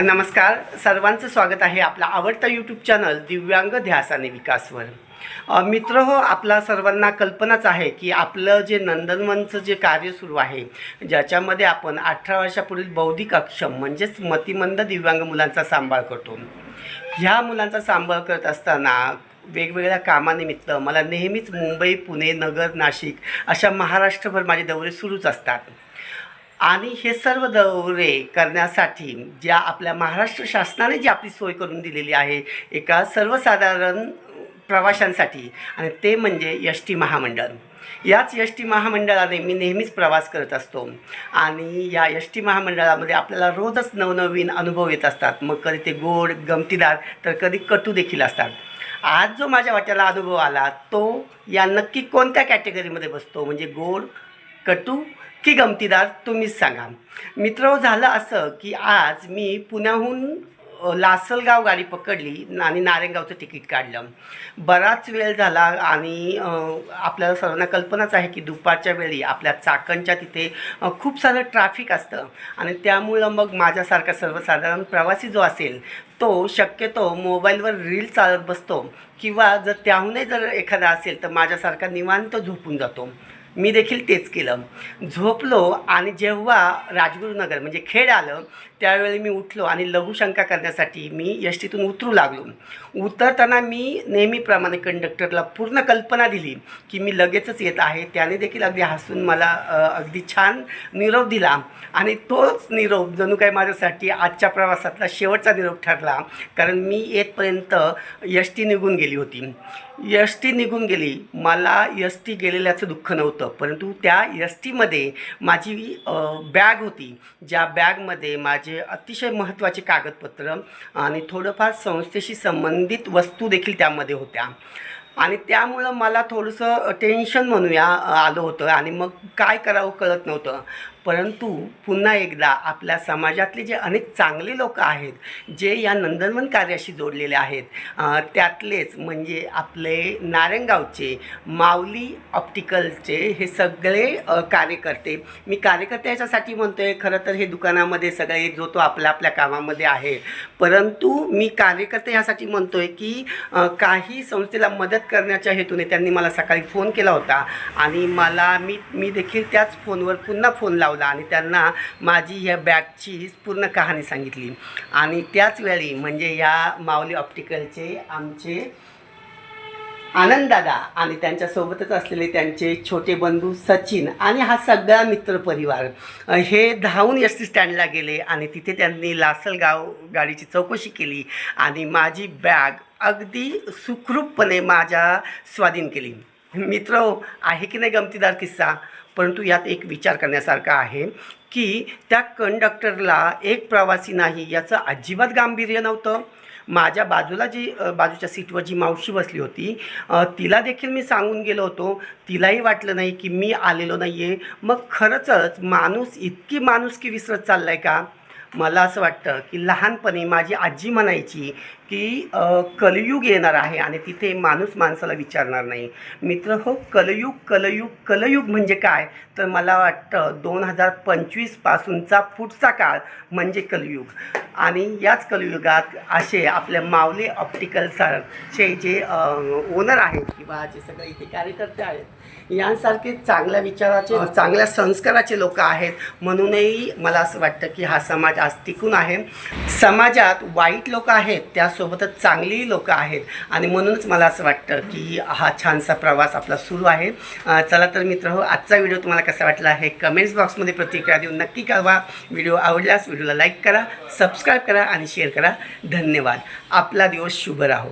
नमस्कार. सर्वांचं स्वागत आहे आपला आवडता यूट्यूब चॅनल दिव्यांग ध्यास आणि विकासवर. मित्र हो आपला सर्वांना कल्पनाच आहे की आपलं जे नंदनवनचं जे कार्य सुरू आहे ज्याच्यामध्ये आपण अठरा वर्षापुढील बौद्धिक अक्षम म्हणजेच मतिमंद दिव्यांग मुलांचा सांभाळ करतो. ह्या मुलांचा सांभाळ करत असताना वेगवेगळ्या कामानिमित्त मला नेहमीच मुंबई पुणे नगर नाशिक अशा महाराष्ट्रभर माझे दौरे सुरूच असतात. आणि हे सर्व दौरे करण्यासाठी ज्या आपल्या महाराष्ट्र शासनाने जी आपली सोय करून दिलेली आहे एका सर्वसाधारण प्रवाशांसाठी आणि ते म्हणजे यश टी महामंडळ. याच यश टी महामंडळाने मी नेहमीच प्रवास करत असतो. आणि या यश टी महामंडळामध्ये आपल्याला रोजच नवनवीन अनुभव येत असतात. मग कधी ते गोड गमतीदार तर कधी कटू देखील असतात. आज जो माझ्या वाट्याला अनुभव आला तो या नक्की कोणत्या कॅटेगरीमध्ये बसतो? म्हणजे गोड कटू की गमतीदार तुम्हीच सांगा. मित्र झालं असं की आज मी पुण्याहून लासलगाव गाडी पकडली आणि नारायणगावचं तिकीट काढलं. बराच वेळ झाला आणि आपल्याला सर्वांना कल्पनाच आहे की दुपारच्या वेळी आपल्या चाकणच्या तिथे खूप सारं ट्रॅफिक असतं आणि त्यामुळं मग माझ्यासारखा सर्वसाधारण प्रवासी जो असेल तो शक्यतो मोबाईलवर रील चालत बसतो किंवा जर त्याहूनही जर एखादा असेल तर माझ्यासारखा निवांत झोपून जातो. मी देखील तेच केलं. झोपलो आणि जेव्हा राजगुरुनगर म्हणजे खेड आलं त्यावेळी मी उठलो आणि लघुशंका करण्यासाठी मी एस टीतून उतरू लागलो. उतरताना मी नेहमीप्रमाणे कंडक्टरला पूर्ण कल्पना दिली की मी लगेचच येत आहे. त्याने देखील अगदी हसून मला अगदी छान निरोप दिला आणि तोच निरोप जणू काय माझ्यासाठी आजच्या प्रवासातला शेवटचा निरोप ठरला. कारण मी येतपर्यंत एस टी निघून गेली होती. एस टी निघून गेली. मला एस टी गेलेल्याचं दुःख नव्हतं. परंतु त्या एस टीमध्ये माझी बॅग होती. ज्या बॅगमध्ये माझे अतिशय महत्त्वाचे कागदपत्र आणि थोडंफार संस्थेशी संबंधित वस्तू देखील त्यामध्ये होत्या. आणि त्यामुळं मला थोडंसं टेन्शन म्हणूया आलं होतं. आणि मग काय करावं कळत नव्हतं. परंतु पुन्हा एकदा आपल्या समाजातले जे अनेक चांगले लोक आहेत जे या नंदनवन कार्याशी जोडलेले आहेत त्यातलेच म्हणजे आपले नारायणगावचे माऊली ऑप्टिकलचे हे सगळे कार्यकर्ते. मी कार्यकर्ते याच्यासाठी म्हणतो आहे खरं तर हे दुकानामध्ये सगळे जो तो आपल्या आपल्या कामामध्ये आहे. परंतु मी कार्यकर्ते ह्यासाठी म्हणतो आहे की काही संस्थेला मदत करण्याच्या हेतूने त्यांनी मला सकाळी फोन केला होता आणि मला मी मी देखील त्याच फोनवर पुन्हा फोन लावला. आणि त्यांना माझी ह्या बॅगची पूर्ण कहाणी सांगितली. आणि त्याच वेळी म्हणजे या माऊली ऑप्टिकलचे आमचे आनंददादा आणि त्यांच्यासोबतच असलेले त्यांचे छोटे बंधू सचिन आणि हा सगळा मित्रपरिवार हे धावून एस टी स्टँडला गेले आणि तिथे त्यांनी लासलगाव गाडीची चौकशी केली आणि माझी बॅग अगदी सुखरूपपणे माझ्या स्वाधीन केली. मित्र हो, आहे की नाही गमतीदार किस्सा? परंतु यात एक विचार करण्यासारखा आहे की त्या कंडक्टरला एक प्रवासी नाही याचं अजिबात गांभीर्य नव्हतं. माझ्या बाजूला जी बाजूच्या सीटवर जी मावशी बसली होती तिला देखील मी सांगून गेलो होतो. तिलाही वाटलं नाही की मी आलेलो नाही आहे मग खरंचच माणूस इतकी माणुसकी विसरत चालला आहे का? मला असं वाटतं की लहानपणी माझी आजी म्हणायची की कलयुग येणार आहे आणि तिथे माणूस माणसाला विचारणार नाही. मित्र हो कलयुग कलयुग कलयुग म्हणजे काय? तर मला वाटतं दोन हजार पंचवीसपासूनचा पुढचा काळ म्हणजे कलयुग. आणि याच कलयुगात असे आपल्या माऊली ऑप्टिकल सरचे जे ओनर आहेत किंवा जे सगळे इथे कार्यकर्ते आहेत यांसारखे चांगल्या विचाराचे चांगल्या संस्काराचे लोक आहेत. म्हणूनही मला असं वाटतं की हा समाज आज टिकून आहे. समाजात वाईट लोक आहेत त्यासोबतच चांगली लोक आहेत. आणि म्हणूनच मला असं वाटतं की हा छानसा प्रवास आपला सुरू आहे. चला तर मित्र हो आजचा व्हिडिओ तुम्हाला कसा वाटला हे कमेंट्स बॉक्समध्ये प्रतिक्रिया देऊन नक्की कळवा. व्हिडिओ आवडल्यास व्हिडिओला लाईक करा सबस्क्राईब करा आणि शेअर करा. धन्यवाद. आपला दिवस शुभ राहो.